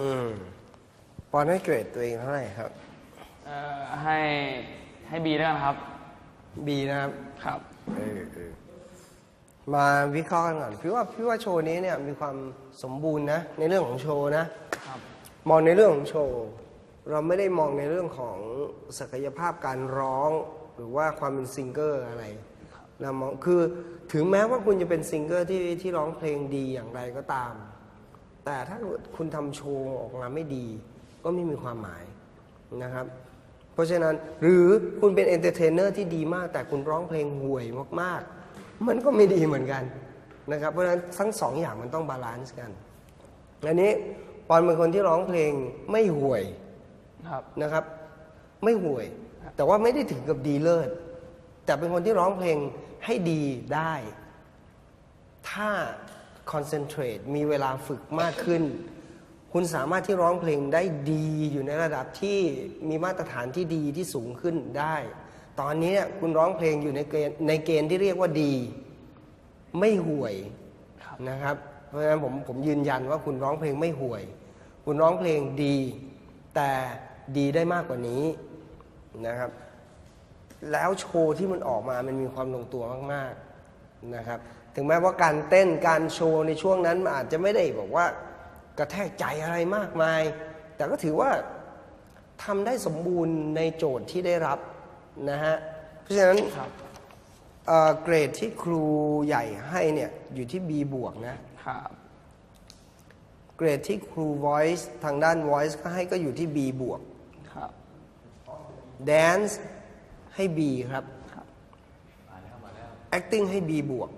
อืมปอนให้เกรดตัวเองเท่าไหร่ครับ เอ่อให้ให้บีแล้วกันครับบีนะครับ ครับ เออเออมาวิเคราะห์กันก่อนพี่ว่าพี่ว่าโชว์นี้เนี่ยมีความสมบูรณ์นะ ในเรื่องของโชว์นะครับ มองในเรื่องของโชว์ เราไม่ได้มองในเรื่องของศักยภาพการร้อง หรือว่าความเป็นซิงเกอร์อะไรเรามองคือถึงแม้ว่าคุณจะเป็นซิงเกอร์ที่ที่ร้องเพลงดีอย่างไรก็ตาม แต่ถ้าคุณทำโชว์ออกมาไม่ดี ก็ไม่มีความหมายนะครับ เพราะฉะนั้นหรือคุณเป็นเอนเตอร์เทนเนอร์ที่ดีมาก แต่คุณร้องเพลงห่วยมากๆ มันก็ไม่ดีเหมือนกันนะครับ เพราะฉะนั้นทั้งสองอย่างมันต้องบาลานซ์กัน อันนี้ปอนเป็นคนที่ร้องเพลงไม่ห่วยครับนะครับ ไม่ห่วย แต่ว่าไม่ได้ถึงกับดีเลิศแต่เป็นคนที่ร้องเพลงให้ดีได้ ถ้า คอนเซนเทรตมีเวลาฝึกมากขึ้น คุณสามารถที่ร้องเพลงได้ดีอยู่ในระดับที่มีมาตรฐานที่ดีที่สูงขึ้นได้ ตอนนี้เนี่ยคุณร้องเพลงอยู่ในเกณฑ์ในเกณฑ์ที่เรียกว่าดี ไม่ห่วยครับนะครับ เพราะฉะนั้นผมผมยืนยันว่าคุณร้องเพลงไม่ห่วย คุณร้องเพลงดี แต่ดีได้มากกว่านี้นะครับ แล้วโชว์ที่มันออกมามันมีความลงตัวมาก ๆ นะครับ ถึงแม้ว่าการเต้นการโชว์ในช่วงนั้นมันอาจจะไม่ได้บอกว่ากระแทกใจอะไรมากมาย แต่ก็ถือว่าทำได้สมบูรณ์ในโจทย์ที่ได้รับนะฮะ เพราะฉะนั้นครับเอ่อเกรดที่ครูใหญ่ให้เนี่ยอยู่ที่ B บวกนะครับเกรดที่ครู voice ทางด้าน voice ก็ให้ก็อยู่ที่ B บวกครับ dance ให้ B ครับครับ acting ให้ B บวก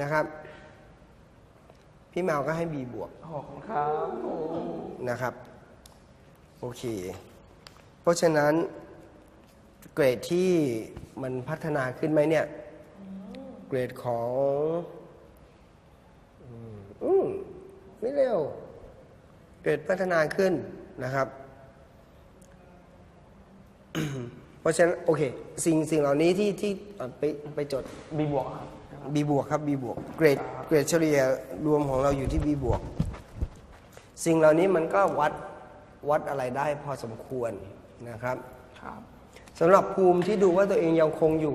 นะครับ พี่แมวก็ให้ B บวกขอบคุณครับนะครับ โอเค เพราะฉะนั้นเกรดที่มันพัฒนาขึ้นไหมเนี่ย เกรดของอืมอืมไม่เร็ว เกรดพัฒนาขึ้นนะครับ เพราะฉะนั้นโอเค สิ่งสิ่งเหล่านี้ที่ที่เอ่อไปไปจด บีบวกครับ B บวกครับ B บวกเกรดเกรดเฉลี่ยรวมของเราอยู่ที่ B บวกสิ่งเหล่านี้มันก็วัดวัดอะไรได้พอสมควรนะครับครับ สำหรับภูมิที่ดูว่าตัวเองยังคงอยู่